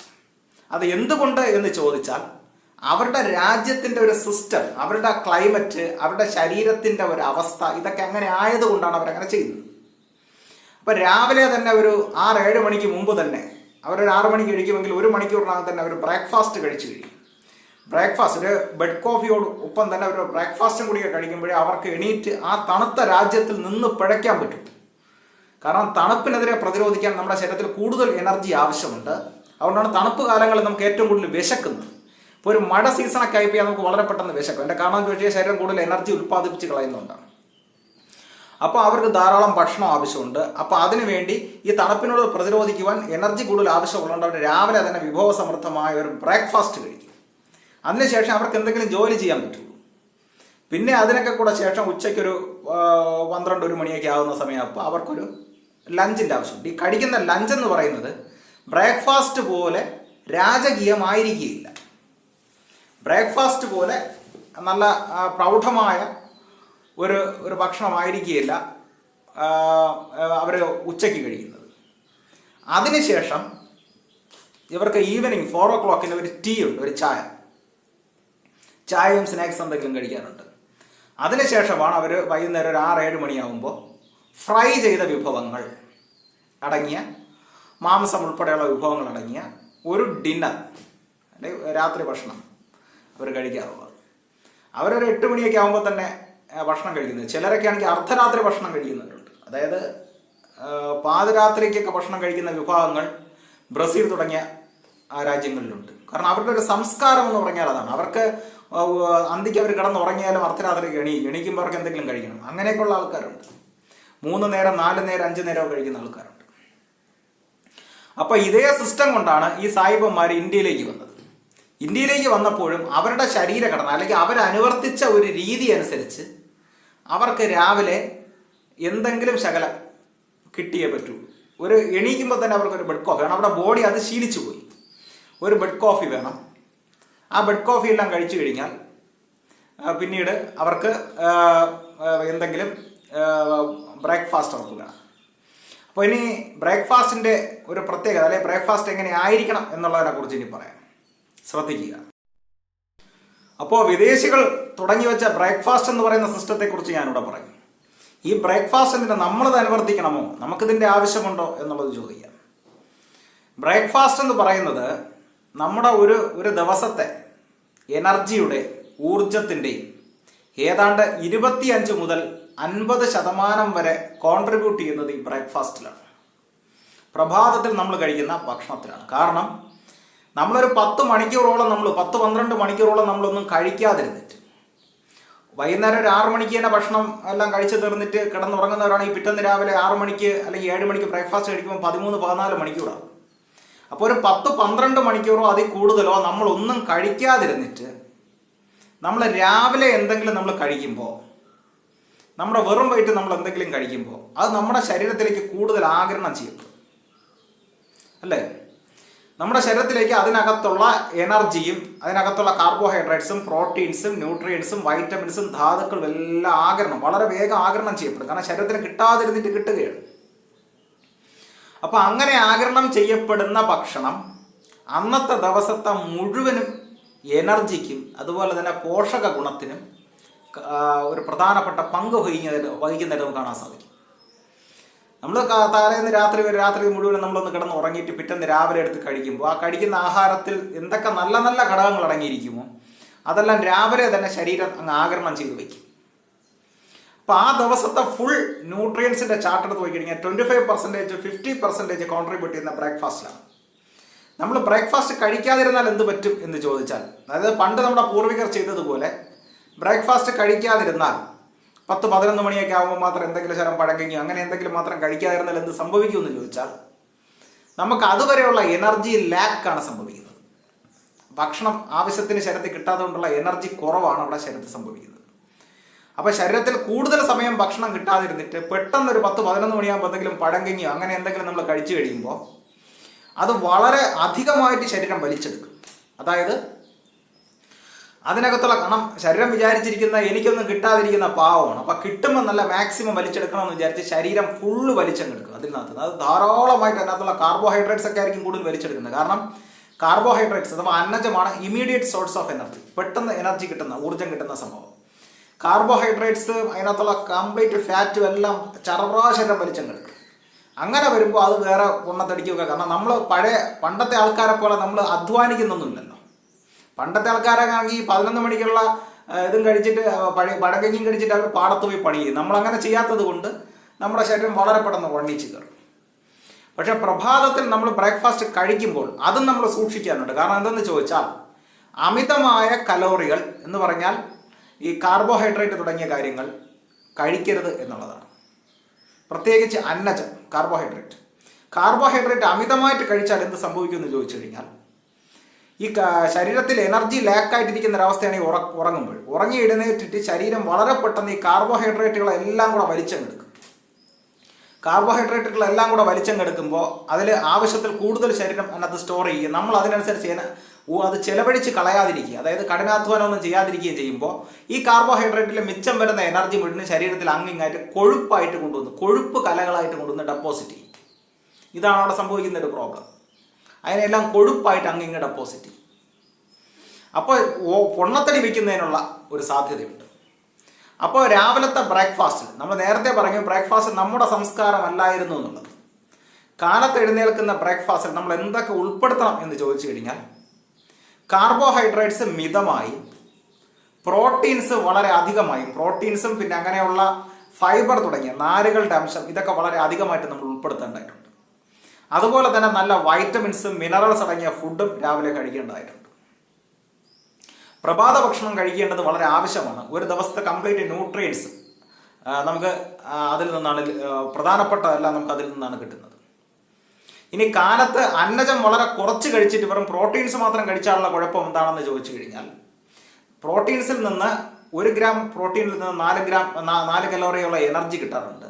A: അത് എന്തുകൊണ്ട് എന്ന് ചോദിച്ചാൽ അവരുടെ രാജ്യത്തിന്റെ ഒരു സിസ്റ്റം അവരുടെ ക്ലൈമറ്റ് അവരുടെ ശരീരത്തിന്റെ ഒരു അവസ്ഥ ഇതൊക്കെ അങ്ങനെ ആയതുകൊണ്ടാണ് അവരങ്ങനെ ചെയ്യുന്നത്. അപ്പോൾ രാവിലെ തന്നെ ഒരു ആറ് ഏഴ് മണിക്ക് മുമ്പ് തന്നെ അവരൊരു ആറ് മണിക്ക് കഴിക്കുമെങ്കിൽ ഒരു മണിക്കൂറിനകം തന്നെ അവർ ബ്രേക്ക്ഫാസ്റ്റ് കഴിച്ചു കഴിയും. ബ്രേക്ക്ഫാസ്റ്റ് ബെഡ് കോഫിയോട് ഒപ്പം തന്നെ അവർ ബ്രേക്ക്ഫാസ്റ്റും കൂടി കഴിക്കുമ്പോഴേ അവർക്ക് എണീറ്റ് ആ തണുത്ത രാജ്യത്തിൽ നിന്ന് പിഴയ്ക്കാൻ പറ്റും. കാരണം തണുപ്പിനെതിരെ പ്രതിരോധിക്കാൻ നമ്മുടെ ശരീരത്തിൽ കൂടുതൽ എനർജി ആവശ്യമുണ്ട്. അതുകൊണ്ടാണ് തണുപ്പ് കാലങ്ങളിൽ നമുക്ക് ഏറ്റവും കൂടുതൽ വിശക്കുന്നത്. ഇപ്പോൾ ഒരു മഴ സീസണൊക്കെ ആയിപ്പോയാൽ നമുക്ക് വളരെ പെട്ടെന്ന് വിശക്കും. എന്റെ കാരണം ചോദിച്ചാൽ ശരീരം കൂടുതൽ എനർജി ഉൽപ്പാദിപ്പിച്ച് കളയുന്നുണ്ടാണ് അപ്പോൾ അവർക്ക് ധാരാളം ഭക്ഷണം ആവശ്യമുണ്ട്. അപ്പോൾ അതിനുവേണ്ടി ഈ തണുപ്പിനോട് പ്രതിരോധിക്കുവാൻ എനർജി കൂടുതൽ ആവശ്യമുള്ളതുകൊണ്ട് അവർ രാവിലെ തന്നെ വിഭവസമൃദ്ധമായ ഒരു ബ്രേക്ക്ഫാസ്റ്റ് കഴിക്കും. അതിനുശേഷം അവർക്ക് എന്തെങ്കിലും ജോലി ചെയ്യാൻ പറ്റുള്ളൂ. പിന്നെ അതിനൊക്കെ കൂടെ ശേഷം ഉച്ചയ്ക്കൊരു പന്ത്രണ്ട് ഒരു മണിയൊക്കെ ആകുന്ന സമയം അപ്പോൾ അവർക്കൊരു ലഞ്ചിന്റെ ആവശ്യമുണ്ട് ഈ കഴിക്കുന്ന ലഞ്ച് എന്ന് പറയുന്നത് ബ്രേക്ക്ഫാസ്റ്റ് പോലെ രാജകീയമായിരിക്കുകയില്ല. ബ്രേക്ക്ഫാസ്റ്റ് പോലെ നല്ല പ്രൗഢമായ ഒരു ഒരു ഭക്ഷണമായിരിക്കുകയില്ല അവർ ഉച്ചയ്ക്ക് കഴിക്കുന്നത്. അതിനുശേഷം ഇവർക്ക് ഈവനിങ് ഫോർ ഓ ക്ലോക്കിന് ഒരു ടീ ഉണ്ട് ഒരു ചായ. ചായയും സ്നാക്സ് എന്തെങ്കിലും കഴിക്കാറുണ്ട്. അതിനുശേഷമാണ് അവർ വൈകുന്നേരം ഒരു ആറ് ഏഴ് മണിയാകുമ്പോൾ ഫ്രൈ ചെയ്ത വിഭവങ്ങൾ അടങ്ങിയ മാംസം ഉൾപ്പെടെയുള്ള വിഭവങ്ങൾ അടങ്ങിയ ഒരു ഡിന്നർ അല്ലെങ്കിൽ രാത്രി ഭക്ഷണം അവർ കഴിക്കാറുള്ളത്. അവരൊരു എട്ട് മണിയൊക്കെ ആകുമ്പോൾ തന്നെ ഭക്ഷണം കഴിക്കുന്നത്. ചിലരൊക്കെ ആണെങ്കിൽ അർദ്ധരാത്രി ഭക്ഷണം കഴിക്കുന്നവരുണ്ട്. അതായത് പാതിരാത്രിക്കൊക്കെ ഭക്ഷണം കഴിക്കുന്ന വിഭാഗങ്ങൾ ബ്രസീൽ തുടങ്ങിയ രാജ്യങ്ങളിലുണ്ട്. കാരണം അവരുടെ ഒരു സംസ്കാരം എന്ന് പറഞ്ഞാൽ അതാണ്. അവർക്ക് അന്തിക്ക് അവർ കിടന്ന് ഉറങ്ങിയാലും അർദ്ധരാത്രി എണീ എണീക്കുമ്പോൾ അവർക്ക് എന്തെങ്കിലും കഴിക്കണം. അങ്ങനെയൊക്കെയുള്ള ആൾക്കാരുണ്ട്. മൂന്ന് നേരം നാല് നേരം അഞ്ച് നേരം കഴിക്കുന്ന ആൾക്കാരുണ്ട്. അപ്പോൾ ഇതേ സിസ്റ്റം കൊണ്ടാണ് ഈ സായിബന്മാർ ഇന്ത്യയിലേക്ക് വന്നത്. ഇന്ത്യയിലേക്ക് വന്നപ്പോഴും അവരുടെ ശരീരഘടന അല്ലെങ്കിൽ അവരനുവർത്തിച്ച ഒരു രീതി അനുസരിച്ച് അവർക്ക് രാവിലെ എന്തെങ്കിലും ശകലം കിട്ടിയേ പറ്റൂ. ഒരു എണീക്കുമ്പോൾ തന്നെ അവർക്ക് ഒരു ബെഡ് കോഫി വേണം. അവിടെ ബോഡി അത് ശീലിച്ചു പോയി. ഒരു ബെഡ് കോഫി വേണം. ആ ബെഡ് കോഫി എല്ലാം കഴിച്ചു കഴിഞ്ഞാൽ പിന്നീട് അവർക്ക് എന്തെങ്കിലും ബ്രേക്ക്ഫാസ്റ്റ് വേണം അപ്പോൾ ഇനി ബ്രേക്ക്ഫാസ്റ്റിന്റെ ഒരു പ്രത്യേകത അല്ലെങ്കിൽ ബ്രേക്ക്ഫാസ്റ്റ് എങ്ങനെ ആയിരിക്കണം എന്നുള്ളതിനെ കുറിച്ച് ഇനി പറയാം. ശ്രദ്ധിക്കുക. അപ്പോൾ വിദേശികൾ തുടങ്ങി വെച്ച ബ്രേക്ക്ഫാസ്റ്റ് എന്ന് പറയുന്ന സിസ്റ്റത്തെക്കുറിച്ച് ഞാനിവിടെ പറയും. ഈ ബ്രേക്ക്ഫാസ്റ്റ് എന്തിനാ നമ്മളത് അനുവർത്തിക്കണമോ? നമുക്കിതിന്റെ ആവശ്യമുണ്ടോ എന്നുള്ളത് ചോദിക്കാം. ബ്രേക്ക്ഫാസ്റ്റ് എന്ന് പറയുന്നത് നമ്മുടെ ഒരു ഒരു ദിവസത്തെ എനർജിയുടെ ഊർജത്തിന്റെയും ഏതാണ്ട് ഇരുപത്തിയഞ്ച് മുതൽ അൻപത് ശതമാനം വരെ കോൺട്രിബ്യൂട്ട് ചെയ്യുന്നത് ഈ ബ്രേക്ക്ഫാസ്റ്റിലാണ്. പ്രഭാതത്തിൽ നമ്മൾ കഴിക്കുന്ന ഭക്ഷണത്തിലാണ്. കാരണം നമ്മളൊരു പത്ത് മണിക്കൂറോളം നമ്മൾ പത്ത് പന്ത്രണ്ട് മണിക്കൂറോളം നമ്മളൊന്നും കഴിക്കാതിരുന്നിട്ട്. വൈകുന്നേരം ഒരു ആറ് മണിക്ക് തന്നെ ഭക്ഷണം എല്ലാം കഴിച്ചു തീർന്നിട്ട് കിടന്നുറങ്ങുന്നവരാണെങ്കിൽ പിറ്റേന്ന് രാവിലെ ആറ് മണിക്ക് അല്ലെങ്കിൽ ഏഴ് മണിക്ക് ബ്രേക്ക്ഫാസ്റ്റ് കഴിക്കുമ്പോൾ പതിമൂന്ന് പതിനാല് മണിക്കൂറാകും അപ്പോൾ ഒരു പത്ത് പന്ത്രണ്ട് മണിക്കൂറോ അതിൽ കൂടുതലോ നമ്മളൊന്നും കഴിക്കാതിരുന്നിട്ട് നമ്മൾ രാവിലെ എന്തെങ്കിലും നമ്മൾ കഴിക്കുമ്പോൾ നമ്മുടെ വെറും വയറ്റ് നമ്മൾ എന്തെങ്കിലും കഴിക്കുമ്പോൾ അത് നമ്മുടെ ശരീരത്തിലേക്ക് കൂടുതൽ ആഗിരണം ചെയ്യപ്പെടും അല്ലേ? നമ്മുടെ ശരീരത്തിലേക്ക് അതിനകത്തുള്ള എനർജിയും അതിനകത്തുള്ള കാർബോഹൈഡ്രേറ്റ്സും പ്രോട്ടീൻസും ന്യൂട്രിയൻസും വൈറ്റമിൻസും ധാതുക്കളും എല്ലാം ആകരണം വളരെ വേഗം ആകരണം ചെയ്യപ്പെടും. കാരണം ശരീരത്തിന് കിട്ടാതിരുന്നിട്ട് കിട്ടുകയാണ്. അപ്പോൾ അങ്ങനെ ആകരണം ചെയ്യപ്പെടുന്ന ഭക്ഷണം അന്നത്തെ ദിവസത്തെ മുഴുവനും എനർജിക്കും അതുപോലെ തന്നെ പോഷക ഗുണത്തിനും ഒരു പ്രധാനപ്പെട്ട പങ്ക് വഹിക്കുന്ന വഹിക്കുന്നതിനും കാണാൻ സാധിക്കും. നമ്മൾ തലേന്ന് രാത്രി രാത്രി മുഴുവൻ നമ്മളൊന്ന് കിടന്ന് ഉറങ്ങിയിട്ട് പിറ്റേന്ന് രാവിലെ എടുത്ത് കഴിക്കുമ്പോൾ ആ കഴിക്കുന്ന ആഹാരത്തിൽ എന്തൊക്കെ നല്ല നല്ല ഘടകങ്ങൾ അടങ്ങിയിരിക്കുമോ അതെല്ലാം രാവിലെ തന്നെ ശരീരം അങ്ങ് ആകരണം ചെയ്ത് വയ്ക്കും. അപ്പോൾ ആ ദിവസത്തെ ഫുൾ ന്യൂട്രിയൻസിന്റെ ചാർട്ട് എടുത്ത് നോക്കിക്കഴിഞ്ഞാൽ twenty five percentage fifty percentage contribute ചെയ്യുന്ന ബ്രേക്ക്ഫാസ്റ്റിലാണ് നമ്മൾ ബ്രേക്ക്ഫാസ്റ്റ് കഴിക്കാതിരുന്നാൽ എന്ത് പറ്റും എന്ന് ചോദിച്ചാൽ അതായത് പണ്ട് നമ്മുടെ പൂർവികർ ചെയ്തതുപോലെ ബ്രേക്ക്ഫാസ്റ്റ് കഴിക്കാതിരുന്നാൽ പത്ത് പതിനൊന്ന് മണിയൊക്കെ ആകുമ്പോൾ മാത്രം എന്തെങ്കിലും ശരം പഴങ്കഞ്ഞി അങ്ങനെ എന്തെങ്കിലും മാത്രം കഴിക്കാതിരുന്നാൽ എന്ത് സംഭവിക്കുമെന്ന് ചോദിച്ചാൽ നമുക്ക് അതുവരെയുള്ള എനർജി ലാക്കാണ് സംഭവിക്കുന്നത്. ഭക്ഷണം ആവശ്യത്തിന് ശരീരത്തിൽ കിട്ടാത്തതുകൊണ്ടുള്ള എനർജി കുറവാണ് അവിടെ ശരീരത്തിൽ സംഭവിക്കുന്നത്. അപ്പോൾ ശരീരത്തിൽ കൂടുതൽ സമയം ഭക്ഷണം കിട്ടാതിരുന്നിട്ട് പെട്ടെന്ന് ഒരു പത്ത് പതിനൊന്ന് മണിയാകുമ്പോൾ എന്തെങ്കിലും പഴങ്കഞ്ഞിയോ അങ്ങനെ എന്തെങ്കിലും നമ്മൾ കഴിച്ചു കഴിയുമ്പോൾ അത് വളരെ അധികമായിട്ട് ശരീരം വലിച്ചെടുക്കും. അതായത് അതിനകത്തുള്ള കണം ശരീരം വിചാരിച്ചിരിക്കുന്ന എനിക്കൊന്നും കിട്ടാതിരിക്കുന്ന പാവമാണ്. അപ്പൊ കിട്ടുമ്പോൾ നല്ല മാക്സിമം വലിച്ചെടുക്കണമെന്ന് വിചാരിച്ച് ശരീരം ഫുള്ള് വലിച്ചെടുക്കും അതിനകത്ത് അത് ധാരാളമായിട്ട് അതിനകത്തുള്ള കാർബോഹൈഡ്രേറ്റ്സ് ഒക്കെ ആയിരിക്കും കൂടുതൽ വലിച്ചെടുക്കുന്നത്. കാരണം കാർബോഹൈഡ്രേറ്റ്സ് അഥവാ അന്നജമാണ് ഇമീഡിയറ്റ് സോഴ്സ് ഓഫ് എനർജി പെട്ടെന്ന് എനർജി കിട്ടുന്ന ഊർജം കിട്ടുന്ന സംഭവം. കാർബോഹൈഡ്രേറ്റ്സ് അതിനകത്തുള്ള കംപ്ലീറ്റ് ഫാറ്റും എല്ലാം ചറപ്രാശരം വലിച്ചെടുക്കും അങ്ങനെ വരുമ്പോൾ അത് വേറെ ഉണ്ണത്തടിക്കുക കാരണം നമ്മൾ പഴയ പണ്ടത്തെ ആൾക്കാരെ പോലെ നമ്മൾ അധ്വാനിക്കുന്നൊന്നുമില്ലല്ലോ. പണ്ടത്തെ ആൾക്കാരൊക്കെ ആണെങ്കിൽ പതിനൊന്ന് മണിക്കുള്ള ഇതും കഴിച്ചിട്ട് പഴയ പഴകഞ്ഞിയും കഴിച്ചിട്ട് അവർ പാടത്ത് പോയി പണി ചെയ്യും. നമ്മളങ്ങനെ ചെയ്യാത്തത് കൊണ്ട് നമ്മുടെ ശരീരം വളരെ പെട്ടെന്ന് വണ്ണിച്ച് കയറും. പക്ഷേ പ്രഭാതത്തിൽ നമ്മൾ ബ്രേക്ക്ഫാസ്റ്റ് കഴിക്കുമ്പോൾ അതും നമ്മൾ സൂക്ഷിക്കാനുണ്ട്. കാരണം എന്തെന്ന് ചോദിച്ചാൽ അമിതമായ കലോറികൾ എന്ന് പറഞ്ഞാൽ ഈ കാർബോഹൈഡ്രേറ്റ് തുടങ്ങിയ കാര്യങ്ങൾ കഴിക്കരുത് എന്നുള്ളതാണ്. പ്രത്യേകിച്ച് അന്നജം കാർബോഹൈഡ്രേറ്റ്. കാർബോഹൈഡ്രേറ്റ് അമിതമായിട്ട് കഴിച്ചാൽ എന്ത് സംഭവിക്കുമെന്ന് ചോദിച്ചു കഴിഞ്ഞാൽ ഈ ശരീരത്തിൽ എനർജി ലാക്കായിട്ടിരിക്കുന്ന ഒരവസ്ഥയാണ് ഈ ഉറ ഉറങ്ങുമ്പോൾ. ഉറങ്ങി എഴുന്നേറ്റിട്ട് ശരീരം വളരെ പെട്ടെന്ന് ഈ കാർബോഹൈഡ്രേറ്റുകളെല്ലാം കൂടെ വലിച്ചെടുക്കും കാർബോഹൈഡ്രേറ്റുകളെല്ലാം കൂടെ വലിച്ചെടുക്കുമ്പോൾ അതിൽ ആവശ്യത്തിൽ കൂടുതൽ ശരീരം അതിനകത്ത് സ്റ്റോർ ചെയ്യുക നമ്മൾ അതിനനുസരിച്ച് അതിനെ അത് ചെലവഴിച്ച് കളയാതിരിക്കുക അതായത് കഠിനാധ്വാനമൊന്നും ചെയ്യാതിരിക്കുകയും ചെയ്യുമ്പോൾ ഈ കാർബോഹൈഡ്രേറ്റിൽ മിച്ചം വരുന്ന എനർജി മുഴുവൻ ശരീരത്തിൽ അങ്ങിങ്ങായിട്ട് കൊഴുപ്പായിട്ട് കൊണ്ടുവന്നു കൊഴുപ്പ് കലകളായിട്ട് കൊണ്ടുവന്ന് ഡെപ്പോസിറ്റ് ചെയ്യും. ഇതാണ് അവിടെ സംഭവിക്കുന്ന ഒരു പ്രോബ്ലം അതിനെല്ലാം കൊഴുപ്പായിട്ട് അങ്ങിങ്ങ് ഡെപ്പോസിറ്റ് ചെയ്യും. അപ്പോൾ പൊണ്ണത്തടി വയ്ക്കുന്നതിനുള്ള ഒരു സാധ്യതയുണ്ട്. അപ്പോൾ രാവിലത്തെ ബ്രേക്ക്ഫാസ്റ്റിൽ നമ്മൾ നേരത്തെ പറഞ്ഞു ബ്രേക്ക്ഫാസ്റ്റ് നമ്മുടെ സംസ്കാരമല്ലായിരുന്നു എന്നുള്ളത്. കാലത്ത് എഴുന്നേൽക്കുന്ന ബ്രേക്ക്ഫാസ്റ്റിൽ നമ്മൾ എന്തൊക്കെ ഉൾപ്പെടുത്തണം എന്ന് ചോദിച്ചു കഴിഞ്ഞാൽ കാർബോഹൈഡ്രേറ്റ്സ് മിതമായി പ്രോട്ടീൻസ് വളരെ അധികമായി പ്രോട്ടീൻസും പിന്നെ അങ്ങനെയുള്ള ഫൈബർ തുടങ്ങിയ നാരുകളുടെ അംശം ഇതൊക്കെ വളരെ അധികമായിട്ട് നമ്മൾ ഉൾപ്പെടുത്തേണ്ടതായിട്ടുണ്ട് അതുപോലെ തന്നെ നല്ല വൈറ്റമിൻസും മിനറൽസ് അടങ്ങിയ ഫുഡും രാവിലെ കഴിക്കേണ്ടതായിട്ടുണ്ട്. പ്രഭാത ഭക്ഷണം കഴിക്കേണ്ടത് വളരെ ആവശ്യമാണ്. ഒരു ദിവസത്തെ കംപ്ലീറ്റ് ന്യൂട്രിയൻസ് നമുക്ക് അതിൽ നിന്നാണ് പ്രധാനപ്പെട്ടതെല്ലാം നമുക്ക് അതിൽ നിന്നാണ് കിട്ടുന്നത്. ഇനി കാലത്ത് അന്നജം വളരെ കുറച്ച് കഴിച്ചിട്ട് വെറും പ്രോട്ടീൻസ് മാത്രം കഴിച്ചാലുള്ള കുഴപ്പം എന്താണെന്ന് ചോദിച്ചു കഴിഞ്ഞാൽ പ്രോട്ടീൻസിൽ നിന്ന് ഒരു ഗ്രാം പ്രോട്ടീനിൽ നിന്ന് നാല് ഗ്രാം നാല് കലോറിയുള്ള എനർജി കിട്ടാറുണ്ട്.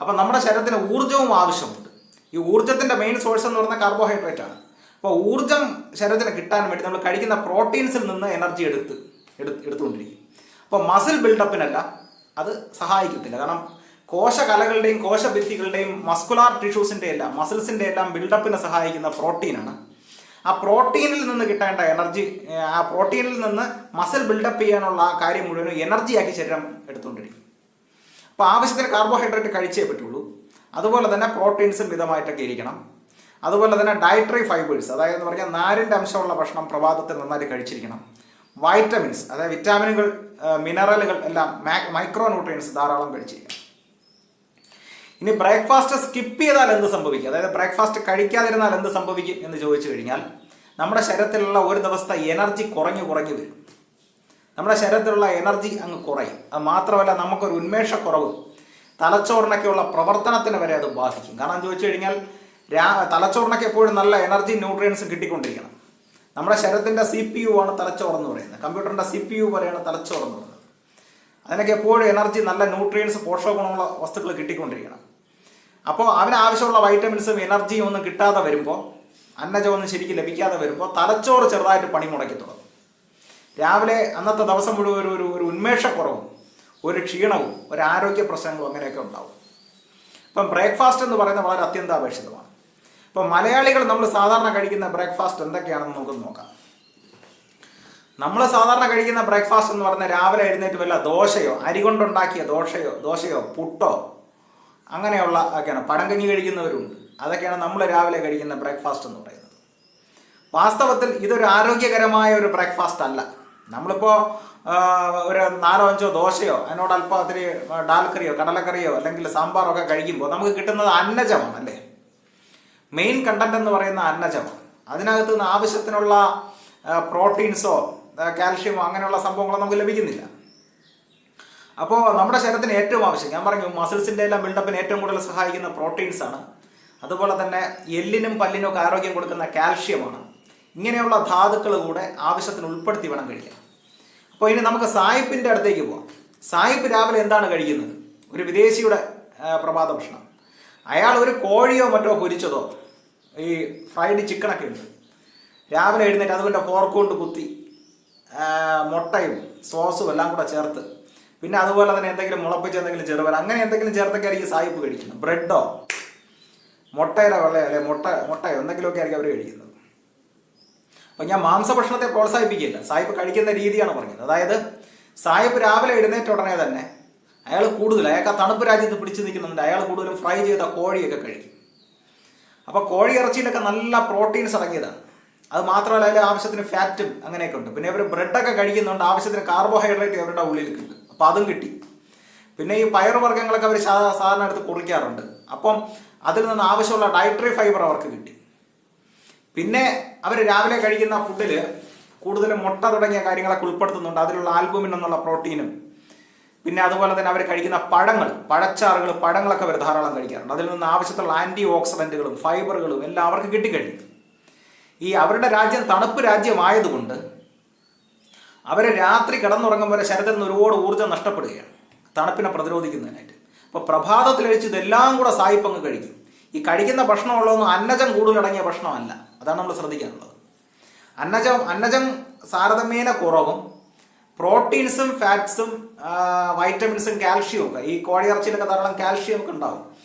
A: അപ്പം നമ്മുടെ ശരീരത്തിന് ഊർജവും ആവശ്യമുണ്ട്. ഈ ഊർജത്തിന്റെ മെയിൻ സോഴ്സ് എന്ന് പറയുന്നത് കാർബോഹൈഡ്രേറ്റ് ആണ്. അപ്പോൾ ഊർജം ശരീരത്തിന് കിട്ടാൻ വേണ്ടി നമ്മൾ കഴിക്കുന്ന പ്രോട്ടീൻസിൽ നിന്ന് എനർജി എടുത്ത് എടുത്ത് എടുത്തുകൊണ്ടിരിക്കും. അപ്പോൾ മസിൽ ബിൽഡപ്പിനല്ല അത് സഹായിക്കത്തില്ല. കാരണം കോശകലകളുടെയും കോശഭിത്തികളുടെയും മസ്കുലാർ ടിഷ്യൂസിന്റെ എല്ലാം മസിൽസിന്റെ എല്ലാം ബിൽഡപ്പിനെ സഹായിക്കുന്ന പ്രോട്ടീനാണ് ആ പ്രോട്ടീനിൽ നിന്ന് കിട്ടേണ്ട എനർജി ആ പ്രോട്ടീനിൽ നിന്ന് മസിൽ ബിൽഡപ്പ് ചെയ്യാനുള്ള ആ കാര്യം മുഴുവനും എനർജിയാക്കി ശരീരം എടുത്തുകൊണ്ടിരിക്കും. അപ്പോൾ ആവശ്യത്തിന് കാർബോഹൈഡ്രേറ്റ് കഴിച്ചേ പറ്റുള്ളൂ. അതുപോലെ തന്നെ പ്രോട്ടീൻസ് മിതമായിട്ടൊക്കെ ഇരിക്കണം. അതുപോലെ തന്നെ ഡയറ്ററി ഫൈബേഴ്സ് അതായത് എന്ന് പറഞ്ഞാൽ നാരിന്റെ അംശമുള്ള ഭക്ഷണം പ്രഭാതത്തിൽ നന്നായിട്ട് കഴിച്ചിരിക്കണം. വൈറ്റമിൻസ് അതായത് വിറ്റാമിനുകൾ മിനറലുകൾ എല്ലാം മൈക്രോ ന്യൂട്രിയൻസ് ധാരാളം കഴിച്ചിരിക്കണം. ഇനി ബ്രേക്ക്ഫാസ്റ്റ് സ്കിപ്പ് ചെയ്താൽ എന്ത് സംഭവിക്കും? അതായത് ബ്രേക്ക്ഫാസ്റ്റ് കഴിക്കാതിരുന്നാൽ എന്ത് സംഭവിക്കും എന്ന് ചോദിച്ചു കഴിഞ്ഞാൽ നമ്മുടെ ശരീരത്തിലുള്ള ഒരു ദിവസത്തെ എനർജി കുറഞ്ഞു കുറഞ്ഞു വരും. നമ്മുടെ ശരീരത്തിലുള്ള എനർജി അങ്ങ് കുറയും. അത് മാത്രമല്ല നമുക്കൊരു ഉന്മേഷക്കുറവ് തലച്ചോറിനൊക്കെയുള്ള പ്രവർത്തനത്തിന് വരെ അത് ബാധിക്കും. കാരണം ചോദിച്ചു കഴിഞ്ഞാൽ രാ തലച്ചോറിനൊക്കെ എപ്പോഴും നല്ല എനർജി ന്യൂട്രിയൻസ് കിട്ടിക്കൊണ്ടിരിക്കണം. നമ്മുടെ ശരീരത്തിന്റെ സി പി യു ആണ് തലച്ചോറെന്ന് പറയുന്നത്. കമ്പ്യൂട്ടറിന്റെ സി പി യു പോലെയാണ് തലച്ചോറെന്ന് പറയുന്നത്. അതിനൊക്കെ എപ്പോഴും എനർജി നല്ല ന്യൂട്രിയൻസ് പോഷകഗുണമുള്ള വസ്തുക്കൾ കിട്ടിക്കൊണ്ടിരിക്കണം. അപ്പോൾ അവനാവശ്യമുള്ള വൈറ്റമിൻസും എനർജിയും ഒന്നും കിട്ടാതെ വരുമ്പോൾ അന്നജമൊന്നും ശരിക്കും ലഭിക്കാതെ വരുമ്പോൾ തലച്ചോറ് ചെറുതായിട്ട് പണി മുടക്കി തുടങ്ങും. രാവിലെ അന്നത്തെ ദിവസം മുഴുവൻ ഒരു ഒരു ഉന്മേഷക്കുറവും. ഒരു ക്ഷീണവും ഒരു ആരോഗ്യ പ്രശ്നങ്ങളും അങ്ങനെയൊക്കെ ഉണ്ടാവും. ഇപ്പം ബ്രേക്ക്ഫാസ്റ്റ് എന്ന് പറയുന്നത് വളരെ അത്യന്താപേക്ഷിതമാണ്. ഇപ്പം മലയാളികൾ നമ്മൾ സാധാരണ കഴിക്കുന്ന ബ്രേക്ക്ഫാസ്റ്റ് എന്തൊക്കെയാണെന്ന് നമുക്ക് നോക്കാം. നമ്മൾ സാധാരണ കഴിക്കുന്ന ബ്രേക്ക്ഫാസ്റ്റ് എന്ന് പറഞ്ഞാൽ രാവിലെ എഴുന്നേറ്റ് വല്ല ദോശയോ അരി കൊണ്ടുണ്ടാക്കിയ ദോശയോ ദോശയോ പുട്ടോ അങ്ങനെയുള്ള ഒക്കെയാണ്. പഴങ്കഞ്ഞി കഴിക്കുന്നവരുണ്ട്. അതൊക്കെയാണ് നമ്മൾ രാവിലെ കഴിക്കുന്ന ബ്രേക്ക്ഫാസ്റ്റ് എന്ന് പറയുന്നത്. വാസ്തവത്തിൽ ഇതൊരു ആരോഗ്യകരമായ ഒരു ബ്രേക്ക്ഫാസ്റ്റ് അല്ല. നമ്മളിപ്പോൾ ഒരു നാലോ അഞ്ചോ ദോശയോ അതിനോട് അല്പം ഒത്തിരി ഡാൽക്കറിയോ കടലക്കറിയോ അല്ലെങ്കിൽ സാമ്പാറോ ഒക്കെ കഴിക്കുമ്പോൾ നമുക്ക് കിട്ടുന്നത് അന്നജമാണ് അല്ലേ മെയിൻ കണ്ടന്റ് എന്ന് പറയുന്ന അന്നജമാണ്. അതിനകത്ത് നിന്ന് ആവശ്യത്തിനുള്ള പ്രോട്ടീൻസോ കാൽഷ്യമോ അങ്ങനെയുള്ള സംഭവങ്ങളോ നമുക്ക് ലഭിക്കുന്നില്ല. അപ്പോൾ നമ്മുടെ ശരീരത്തിന് ഏറ്റവും ആവശ്യം ഞാൻ പറഞ്ഞു മസിൽസിന്റെ എല്ലാം ബിൽഡപ്പിന് ഏറ്റവും കൂടുതൽ സഹായിക്കുന്ന പ്രോട്ടീൻസ് ആണ്. അതുപോലെ തന്നെ എല്ലിനും പല്ലിനും ഒക്കെ ആരോഗ്യം കൊടുക്കുന്ന കാൽഷ്യമാണ്. ഇങ്ങനെയുള്ള ധാതുക്കൾ കൂടെ ആവശ്യത്തിന് ഉൾപ്പെടുത്തി വേണം കഴിക്കാൻ. അപ്പോൾ ഇനി നമുക്ക് സായിപ്പിന്റെ അടുത്തേക്ക് പോവാം. സായിപ്പ് രാവിലെ എന്താണ് കഴിക്കുന്നത്? ഒരു വിദേശിയുടെ പ്രഭാത ഭക്ഷണം. അയാൾ ഒരു കോഴിയോ മറ്റോ പൊരിച്ചതോ ഈ ഫ്രൈഡ് ചിക്കനൊക്കെ ഉണ്ട്. രാവിലെ എഴുന്നേറ്റ് അതുകൊണ്ട് ഫോർക്ക് കൊണ്ട് കുത്തി മുട്ടയും സോസും എല്ലാം കൂടെ ചേർത്ത് പിന്നെ അതുപോലെ തന്നെ എന്തെങ്കിലും മുളപ്പിച്ച് എന്തെങ്കിലും ചെറുവൻ അങ്ങനെ എന്തെങ്കിലും ചേർത്തൊക്കെ ആയിരിക്കും സായിപ്പ് കഴിക്കുന്നത്. ബ്രെഡോ മുട്ടയുടെ വെള്ളയോ അല്ലെ മുട്ട മുട്ടയോ എന്തെങ്കിലുമൊക്കെ ആയിരിക്കും അവർ കഴിക്കുന്നത്. അപ്പം ഞാൻ മാംസഭക്ഷണത്തെ പ്രോത്സാഹിപ്പിക്കില്ല സായിപ്പ് കഴിക്കുന്ന രീതിയാണ് പറഞ്ഞത്. അതായത് സായിപ്പ് രാവിലെ എഴുന്നേറ്റ ഉടനെ തന്നെ അയാൾ കൂടുതൽ അയാൾക്ക് ആ തണുപ്പ് രാജ്യത്ത് പിടിച്ചു നിൽക്കുന്നുണ്ട്. അയാൾ കൂടുതലും ഫ്രൈ ചെയ്ത കോഴിയൊക്കെ കഴിക്കും. അപ്പോൾ കോഴി ഇറച്ചിയിലൊക്കെ നല്ല പ്രോട്ടീൻസ് അടങ്ങിയതാണ്. അത് മാത്രമല്ല അതിൽ ആവശ്യത്തിന് ഫാറ്റും അങ്ങനെയൊക്കെ ഉണ്ട്. പിന്നെ ഇവർ ബ്രെഡൊക്കെ കഴിക്കുന്നുണ്ട്. ആവശ്യത്തിന് കാർബോഹൈഡ്രേറ്റ് അവരുടെ ഉള്ളിൽ കിട്ടും അപ്പോൾ അതും കിട്ടി. പിന്നെ ഈ പയറുവർഗങ്ങളൊക്കെ അവർ സാധാരണ എടുത്ത് കുറിക്കാറുണ്ട്. അപ്പം അതിൽ നിന്ന് ആവശ്യമുള്ള ഡയറ്ററി ഫൈബർ അവർക്ക് കിട്ടി. പിന്നെ അവർ രാവിലെ കഴിക്കുന്ന ഫുഡിൽ കൂടുതൽ മുട്ട തുടങ്ങിയ കാര്യങ്ങളൊക്കെ ഉൾപ്പെടുത്തുന്നുണ്ട്. അതിലുള്ള ആൽബുമിൻ എന്നുള്ള പ്രോട്ടീനും പിന്നെ അതുപോലെ തന്നെ അവർ കഴിക്കുന്ന പഴങ്ങൾ പഴച്ചാറുകൾ പഴങ്ങളൊക്കെ അവർ ധാരാളം കഴിക്കാറുണ്ട്. അതിൽ നിന്ന് ആവശ്യത്തിലുള്ള ആന്റി ഓക്സിഡന്റുകളും ഫൈബറുകളും എല്ലാം അവർക്ക് കിട്ടിക്കഴിഞ്ഞു. ഈ അവരുടെ രാജ്യം തണുപ്പ് രാജ്യമായതുകൊണ്ട് അവർ രാത്രി കിടന്നുറങ്ങും വരെ ശരീരത്തിൽ നിന്ന് ഒരുപാട് ഊർജം നഷ്ടപ്പെടുകയാണ്. തണുപ്പിനെ പ്രതിരോധിക്കുന്നതിനായിട്ട്. അപ്പോൾ പ്രഭാതത്തിൽ കഴിച്ച് ഇതെല്ലാം കൂടെ സായിപ്പങ്ങ് കഴിക്കും. ഈ കഴിക്കുന്ന ഭക്ഷണമുള്ളതൊന്നും അന്നജം കൂടുതലടങ്ങിയ ഭക്ഷണമല്ല. അതാണ് നമ്മൾ ശ്രദ്ധിക്കാനുള്ളത്. അന്നജം അന്നജം താരതമ്യേന കുറവും പ്രോട്ടീൻസും ഫാറ്റ്സും വൈറ്റമിൻസും കാൽഷ്യവും ഒക്കെ ഈ കോഴിയിറച്ചിയിലൊക്കെ ധാരാളം കാൽഷ്യം ഒക്കെ ഉണ്ടാവും.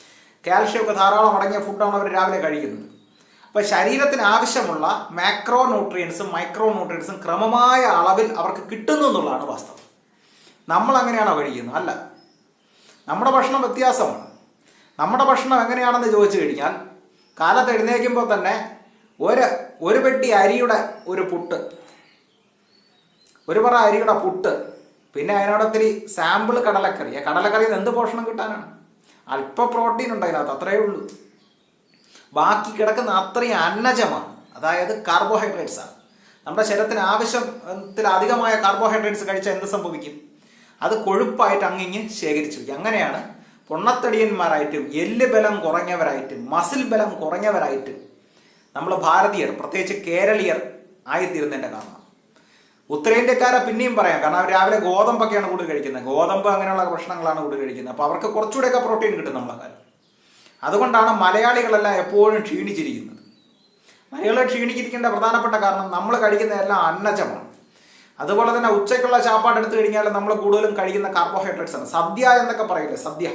A: കാൽഷ്യം ഒക്കെ ധാരാളം അടങ്ങിയ ഫുഡാണ് അവർ രാവിലെ കഴിക്കുന്നത്. അപ്പോൾ ശരീരത്തിന് ആവശ്യമുള്ള മാക്രോ ന്യൂട്രിയൻസും മൈക്രോ ന്യൂട്രിയൻസും ക്രമമായ അളവിൽ അവർക്ക് കിട്ടുന്നു എന്നുള്ളതാണ് വാസ്തവം. നമ്മൾ അങ്ങനെയാണ് കഴിക്കുന്നത് അല്ല നമ്മുടെ ഭക്ഷണം വ്യത്യാസമാണ്. നമ്മുടെ ഭക്ഷണം എങ്ങനെയാണെന്ന് ചോദിച്ചു കഴിഞ്ഞാൽ കാലത്ത് എഴുന്നേൽക്കുമ്പോൾ തന്നെ ഒരു ഒരു പെട്ടി അരിയുടെ ഒരു പുട്ട്. ഒരു പറ അരിയുടെ പുട്ട്. പിന്നെ അതിനോടൊത്തിരി സാമ്പിൾ കടലക്കറി. ആ കടലക്കറിയിൽ എന്ത് പോഷണം കിട്ടാനാണ്? അല്പ പ്രോട്ടീൻ ഉണ്ട് അതിനകത്ത് അത്രയേ ഉള്ളൂ. ബാക്കി കിടക്കുന്ന അത്രയും അന്നജമാണ്. അതായത് കാർബോഹൈഡ്രേറ്റ്സ് ആണ്. നമ്മുടെ ശരീരത്തിന് ആവശ്യത്തിൽ അധികമായ കാർബോഹൈഡ്രേറ്റ്സ് കഴിച്ചാൽ എന്ത് സംഭവിക്കും? അത് കൊഴുപ്പായിട്ട് അങ്ങിങ്ങ് ശേഖരിച്ചു അങ്ങനെയാണ് പൊണ്ണത്തടിയന്മാരായിട്ടും എല്ല് ബലം കുറഞ്ഞവരായിട്ടും മസിൽ ബലം കുറഞ്ഞവരായിട്ടും നമ്മൾ ഭാരതീയർ പ്രത്യേകിച്ച് കേരളീയർ ആയിത്തീരുന്നതിന്റെ കാരണം. ഉത്തരേന്ത്യക്കാരെ പിന്നെയും പറയാം. കാരണം അവർ രാവിലെ ഗോതമ്പൊക്കെയാണ് കൂടുതൽ കഴിക്കുന്നത്. ഗോതമ്പ് അങ്ങനെയുള്ള ഭക്ഷണങ്ങളാണ് കൂടുതൽ കഴിക്കുന്നത്. അപ്പോൾ അവർക്ക് കുറച്ചുകൂടെയൊക്കെ പ്രോട്ടീൻ കിട്ടും നമ്മളെ കാലം. അതുകൊണ്ടാണ് മലയാളികളെല്ലാം എപ്പോഴും ക്ഷീണിച്ചിരിക്കുന്നത്. മലയാളികളെ ക്ഷീണിച്ചിരിക്കേണ്ട പ്രധാനപ്പെട്ട കാരണം നമ്മൾ കഴിക്കുന്നതെല്ലാം അന്നജമാണ്. അതുപോലെ തന്നെ ഉച്ചയ്ക്കുള്ള ചാപ്പാട് എടുത്തു കഴിഞ്ഞാൽ നമ്മൾ കൂടുതലും കഴിക്കുന്ന കാർബോഹൈഡ്രേറ്റ്സ് ആണ്. സദ്യ എന്നൊക്കെ പറയില്ലേ? സദ്യ.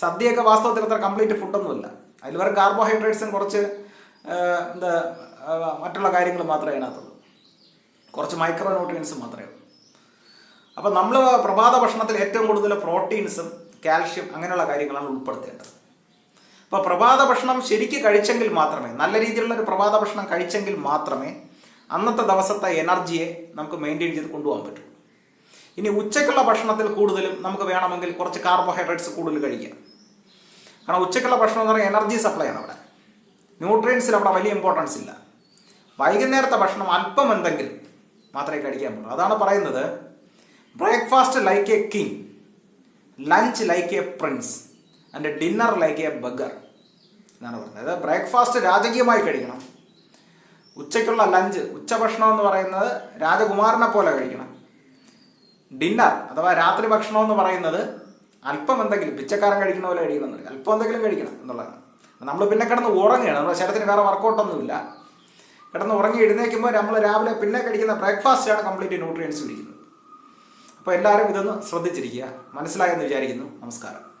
A: സദ്യയൊക്കെ വാസ്തവത്തിൽ അത്ര കംപ്ലീറ്റ് ഫുഡൊന്നുമില്ല അതിൽ വെറും കാർബോഹൈഡ്രേറ്റ്സും കുറച്ച് എന്താ മറ്റുള്ള കാര്യങ്ങൾ മാത്രമേ അതിനകത്തുള്ളൂ. കുറച്ച് മൈക്രോ ന്യൂട്രിയൻസും മാത്രമേ ഉള്ളൂ. അപ്പോൾ നമ്മൾ പ്രഭാത ഭക്ഷണത്തിൽ ഏറ്റവും കൂടുതൽ പ്രോട്ടീൻസും കാൽഷ്യം അങ്ങനെയുള്ള കാര്യങ്ങളാണ് ഉൾപ്പെടുത്തേണ്ടത്. അപ്പോൾ പ്രഭാത ഭക്ഷണം ശരിക്ക് കഴിച്ചെങ്കിൽ മാത്രമേ നല്ല രീതിയിലുള്ള ഒരു പ്രഭാത ഭക്ഷണം കഴിച്ചെങ്കിൽ മാത്രമേ അന്നത്തെ ദിവസത്തെ എനർജിയെ നമുക്ക് മെയിന്റെയിൻ ചെയ്ത് കൊണ്ടുപോകാൻ പറ്റൂ. ഇനി ഉച്ചയ്ക്കുള്ള ഭക്ഷണത്തിൽ കൂടുതലും നമുക്ക് വേണമെങ്കിൽ കുറച്ച് കാർബോഹൈഡ്രേറ്റ്സ് കൂടുതൽ കഴിക്കാം. കാരണം ഉച്ചയ്ക്കുള്ള ഭക്ഷണം എന്ന് പറഞ്ഞാൽ എനർജി സപ്ലൈ ആണ് അവിടെ. ന്യൂട്രിയൻസിൽ അവിടെ വലിയ ഇമ്പോർട്ടൻസ് ഇല്ല. വൈകുന്നേരത്തെ ഭക്ഷണം അല്പം എന്തെങ്കിലും മാത്രമേ കഴിക്കാൻ പറ്റൂ. അതാണ് പറയുന്നത് breakfast like a king lunch like a prince and dinner like a beggar എന്നാണ് പറയുന്നത്. അതായത് ബ്രേക്ക്ഫാസ്റ്റ് രാജകീയമായി കഴിക്കണം. ഉച്ചയ്ക്കുള്ള ലഞ്ച് ഉച്ചഭക്ഷണം എന്ന് പറയുന്നത് രാജകുമാരനെ പോലെ കഴിക്കണം. ഡിന്നർ അഥവാ രാത്രി ഭക്ഷണം എന്ന് പറയുന്നത് അല്പം എന്തെങ്കിലും പിച്ചക്കാരൻ കഴിക്കുന്ന പോലെ കഴിക്കണം എന്ന് അല്പം എന്തെങ്കിലും കഴിക്കണം എന്നുള്ളതാണ്. നമ്മൾ പിന്നെ കിടന്ന് ഉറങ്ങുകയാണ്. നമ്മുടെ ശരീരത്തിന് വേറെ വർക്കൗട്ടൊന്നുമില്ല കിടന്ന് ഉറങ്ങി എഴുന്നേൽക്കുമ്പോൾ നമ്മൾ രാവിലെ പിന്നെ കഴിക്കുന്ന ബ്രേക്ക്ഫാസ്റ്റാണ് കംപ്ലീറ്റ് ന്യൂട്രിയൻസ് പിടിക്കുന്നത് അപ്പോൾ എല്ലാവരും ഇതൊന്ന് ശ്രദ്ധിച്ചിരിക്കുക. മനസ്സിലായെന്ന് വിചാരിക്കുന്നു. നമസ്കാരം.